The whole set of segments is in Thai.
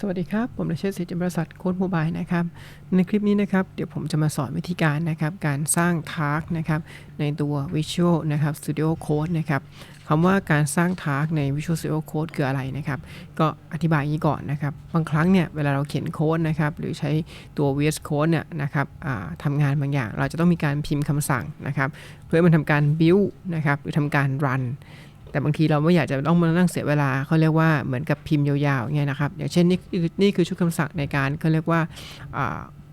สวัสดีครับ ผมนเชษฐ์ศรีจิมบริษัทโค้ดโมบายนะครับ ในคลิปนี้นะครับ เดี๋ยวผมจะมาสอนวิธีการนะครับ การสร้างทาร์กนะครับ ในตัว Visual นะครับ Studio Code นะครับคำว่าการสร้างทาร์กใน Visual Studio Code คืออะไรนะครับ ก็อธิบายอย่างนี้ก่อนนะครับ บางครั้งเนี่ยเวลาเราเขียนโค้ดนะครับ หรือใช้ตัว VS Code เนี่ยนะครับทำงานบางอย่าง เราจะต้องมีการพิมพ์คำสั่งนะครับ เพื่อมันทำการ build นะครับ หรือทำการ run แต่บางทีเราไม่อยากจะต้องมานั่งเสียเวลาเขาเรียกว่าเหมือนกับพิมพ์ยาวๆอย่างเงี้ยนะครับ อย่างเช่นนี่นี่คือชุดคำสั่งในการเขาเรียกว่า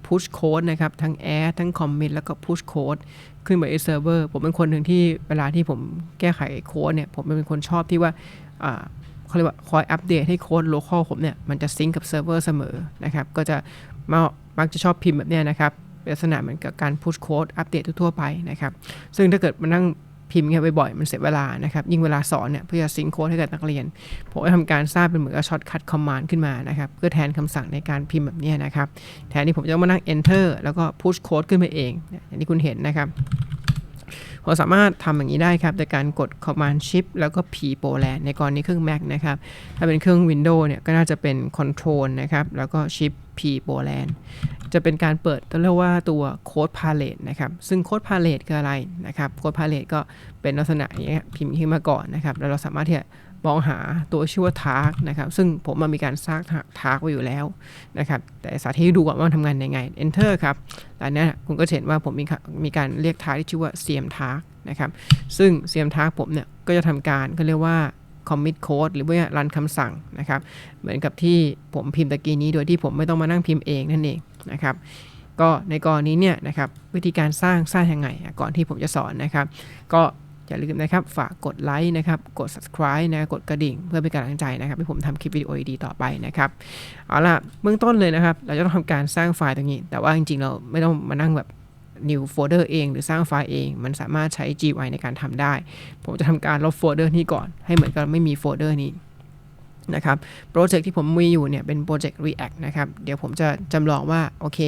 push code นะครับ ทั้ง add ทั้ง commit แล้วก็ push code ขึ้นไปในเซิร์ฟเวอร์ผมเป็นคนหนึ่งที่เวลาที่ผมแก้ไขโค้ดเนี่ย ผมเป็นคนชอบที่ว่าเขาเรียกว่าคอยอัปเดตให้โค้ด local ผมเนี่ย มันจะซิงกับเซิร์ฟเวอร์เสมอนะครับ ก็จะมามักจะชอบพิมพ์แบบเนี้ยนะครับลักษณะเหมือนกับการ push code อัปเดตทั่วไปนะครับ ซึ่งถ้าเกิดมานั่ง พิมพ์เงี้ยบ่อยๆมันเสียเวลานะครับยิ่งเวลาสอนเนี่ยเพื่อจะซิงโค้ดให้กับนักเรียนผมก็ทำการสร้างเป็นเหมือนกับช็อตคัทคอมมานด์ขึ้นมานะครับเพื่อแทนคำสั่งในการพิมพ์แบบนี้นะครับแทนที่ผมจะมานั่ง enter แล้วก็ push โค้ดขึ้นไปเองอย่างที่คุณเห็นนะครับ เราสามารถทำอย่างนี้ได้ครับโดยการกด Command Shift แล้วก็ P โปรแลนในกรณีเครื่อง Mac นะครับ ถ้าเป็นเครื่อง Windows เนี่ยก็น่าจะเป็น Control นะครับ แล้วก็ Shift P โปรแลจะเป็นการเปิดตัวเรียกว่าตัว Code Palette นะครับ ซึ่ง Code Palette คืออะไรนะครับ Code Palette ก็เป็นลักษณะอย่างเงี้ยพิมพ์ขึ้นมาก่อนนะครับ แล้วเราสามารถที่จะ มองหาตัวชื่อว่า Task นะครับ ซึ่งผมมันมีการสร้าง Task ไว้อยู่แล้วนะครับ แต่สาธิตดูก่อนว่ามันทำงานยังไง Enter ครับอันนี้คุณก็เห็นว่าผมมีมีการเรียก Task ที่ชื่อว่า CM Task นะครับ ซึ่ง CM Task ผมเนี่ยก็จะทำการก็เรียกว่า commit code หรือว่ารันคำสั่งนะครับ เหมือนกับที่ผมพิมพ์ตะกี้นี้โดยที่ผมไม่ต้องมานั่งพิมพ์เองนั่นเองนะครับก็ในกรณีเนี่ยนะครับวิธีการสร้างสร้างยังไงก่อนที่ผมจะสอนนะครับ ก็ อย่าลืมนะครับฝากกดไลค์นะครับกด subscribe นะกดกระดิ่ง เพื่อเป็นกำลังใจนะครับให้ผมทำคลิปวิดีโอดีๆต่อไปนะครับเอาล่ะเบื้องต้นเลยนะครับ เราจะต้องทำการสร้างไฟล์ตรงนี้ แต่ว่าจริงๆ เราไม่ต้องมานั่งแบบ new folder เอง หรือสร้างไฟล์เอง มันสามารถใช้ GUI ในการทำได้ ผมจะทำการลบโฟลเดอร์นี้ก่อนให้เหมือนกับไม่มีโฟลเดอร์นี้ นะครับโปรเจกต์ที่ผมมีอยู่เนี่ยเป็นโปรเจกต์ React นะครับ เดี๋ยวผมจะจำลองว่า โอเค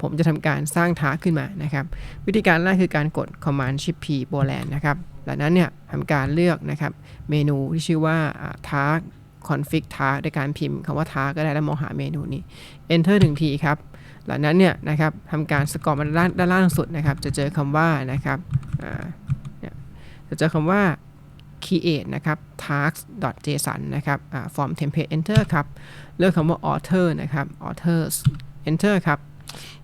ผมจะทำการสร้างทาร์ขึ้นมานะครับ วิธีการแรกคือการกด Command Shift P Poland นะครับหลังนั้นเนี่ยทำการเลือกนะครับเมนูที่ชื่อว่า Task Config Task ในการพิมพ์คำว่า Task ก็ได้แล้วมองหาเมนูนี้ Enter ถึงทีครับ หลังนั้นเนี่ยนะครับทำการสกอร์มาด้านด้านล่างสุดนะครับ จะเจอคำว่านะครับจะเจอคำว่า create นะครับ task.json นะครับ form template enter ครับ เลือกคำว่า author นะครับ authors enter ครับ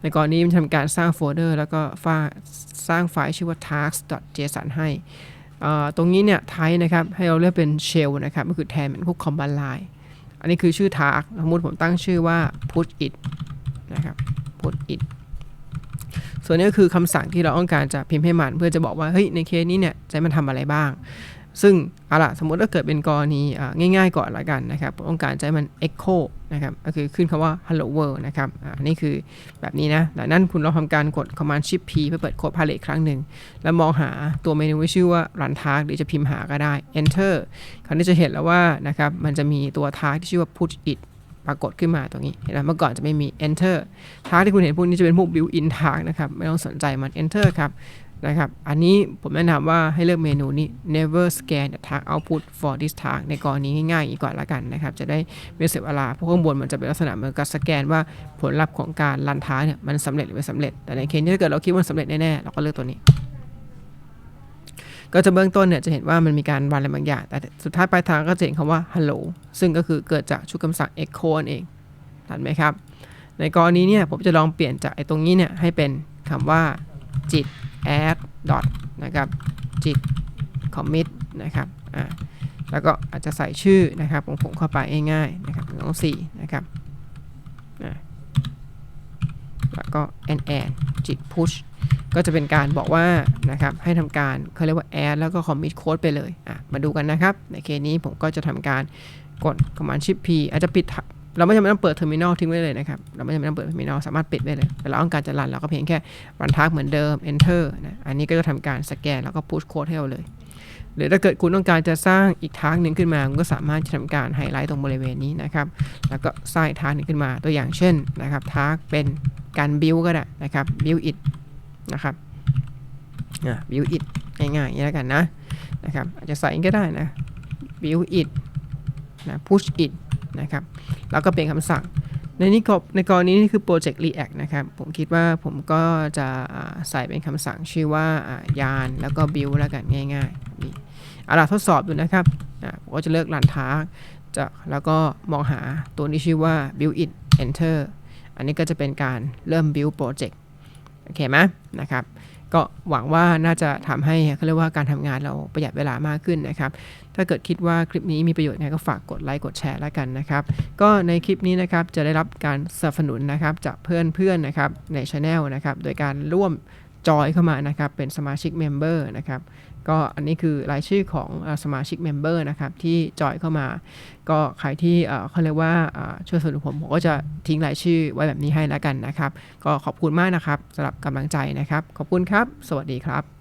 ในกรณีมันทำการสร้างโฟลเดอร์แล้วก็สร้างไฟล์ชื่อว่า task.json ให้ ตรงนี้เนี่ยไทนะครับ ให้เราเลือกเป็น shell นะครับ ก็คือแทนเหมือนพวก command line อันนี้คือชื่อ task สมมติผมตั้งชื่อว่า put it นะครับ put it ส่วนนี้ก็คือคำสั่งที่เราต้องการจะพิมพ์ให้มันเพื่อจะบอกว่า เฮ้ย ในเคสนี้เนี่ยจะมันทำอะไรบ้าง ซึ่งเอาล่ะสมมติถ้าเกิดเป็นกรณีง่ายๆก่อนละกันนะครับต้องการให้มัน echo นะครับก็คือขึ้นคำว่า hello world นะครับอันนี้คือแบบนี้นะดังนั้นคุณลองทำการกด command shift p เพื่อเปิดโค้ด palette ครั้งหนึ่ง แล้วมองหาตัวเมนูที่ชื่อว่า run task หรือจะพิมพ์หาก็ได้ enter คราวนี้จะเห็นแล้วว่านะครับมันจะมีตัว task ที่ชื่อว่า put it ปรากฏขึ้นมาตรงนี้เห็นไหมเมื่อก่อนจะไม่มี enter ทาร์ที่คุณเห็นพวกนี้จะเป็นพวก built in tag นะครับ ไม่ต้องสนใจมัน enter ครับ นะครับ อันนี้ผมแนะนำว่าให้เลือกเมนูนี้ never scan the tag output for this tag ในกรณีง่ายๆอีกก่อนละกันนะครับ จะได้ไม่เสียเวลา เพราะข้างบนมันจะเป็นลักษณะเหมือนกับสแกนว่าผลลัพธ์ของการรันท้าเนี่ยมันสำเร็จหรือไม่สำเร็จ แต่ในเคสนี้ถ้าเกิดเราคิดว่าสำเร็จแน่ๆเราก็เลือกตัวนี้ ก็จะเบื้องต้นเนี่ยจะเห็นว่ามันมีการรันอะไรบางอย่าง แต่สุดท้ายปลายทางก็จะเห็นคำว่า hello ซึ่งก็คือเกิดจากชุดคำสั่ง echo นั่นเองทันไหมครับ ในกรณีเนี่ยผมจะลองเปลี่ยนจากไอ้ตรงนี้เนี่ยให้เป็นคำว่าจิต add dot นะครับจิต commit นะครับอ่าแล้วก็อาจจะใส่ชื่อนะครับของผมเข้าไปง่ายๆนะครับน้องสี่นะครับอ่าแล้วก็ and and จิต push ก็จะเป็นการบอกว่านะครับให้ทำการเขาเรียกว่า add แล้วก็ commit code ไปเลยอะมาดูกันนะครับ ในเคสนี้ผมก็จะทำการกด command shift p อาจจะปิด เราไม่จำเป็นต้องเปิดเทอร์มินอลทิ้งไว้เลยนะครับ เราไม่จำเป็นต้องเปิดเทอร์มินอลสามารถปิดไว้เลยแต่เราต้องการจะรันเราก็เพียงแค่รันทักเหมือนเดิม enter นะอันนี้ก็จะทำการสแกนแล้วก็พุชโค้ดให้เราเลย หรือถ้าเกิดคุณต้องการจะสร้างอีกทางหนึ่งขึ้นมาคุณก็สามารถจะทำการไฮไลท์ตรงบริเวณนี้นะครับ แล้วก็สร้างทางหนึ่งขึ้นมาตัวอย่างเช่นนะครับทากเป็นการบิวก็ได้นะครับ build it นะครับ build it ง่ายๆอย่างนี้แล้วกันนะนะครับอาจจะใส่ก็ได้นะ build it นะ push it นะครับ แล้วก็เป็นคำสั่ง ในนี้ก็ในกรณีนี้คือ project react นะครับ ผมคิดว่าผมก็จะใส่เป็นคำสั่งชื่อว่ายานแล้วก็ build แล้วกันง่ายๆนี่เอาล่ะทดสอบดูนะครับอ่าผมก็จะเลือก run task จะแล้วก็มองหาตัวนี้ชื่อว่า build it enter อันนี้ก็จะเป็นการเริ่ม build project โอเคไหมนะครับ ก็หวังว่าน่าจะทำให้เขาเรียกว่าการทำงานเราประหยัดเวลามากขึ้นนะครับ ถ้าเกิดคิดว่าคลิปนี้มีประโยชน์นะก็ฝากกดไลค์กดแชร์แล้วกันนะครับ ก็ในคลิปนี้นะครับจะได้รับการสนับสนุนนะครับจากเพื่อนๆนะครับในช anel นะครับโดยการร่วมจอยเข้ามานะครับเป็นสมาชิกเมมเบอร์นะครับ ก็อันนี้คือรายชื่อของอสมาชิกเมมเบอร์นะครับที่จอยเข้ามา ก็ใครที่เขาเรียกว่าอ่าช่วยสนับสนุนผมผมก็จะทิ้งรายชื่อไว้แบบนี้ให้แล้วกันนะครับ ก็ขอบคุณมากนะครับสำหรับกำลังใจนะครับ ขอบคุณครับ สวัสดีครับ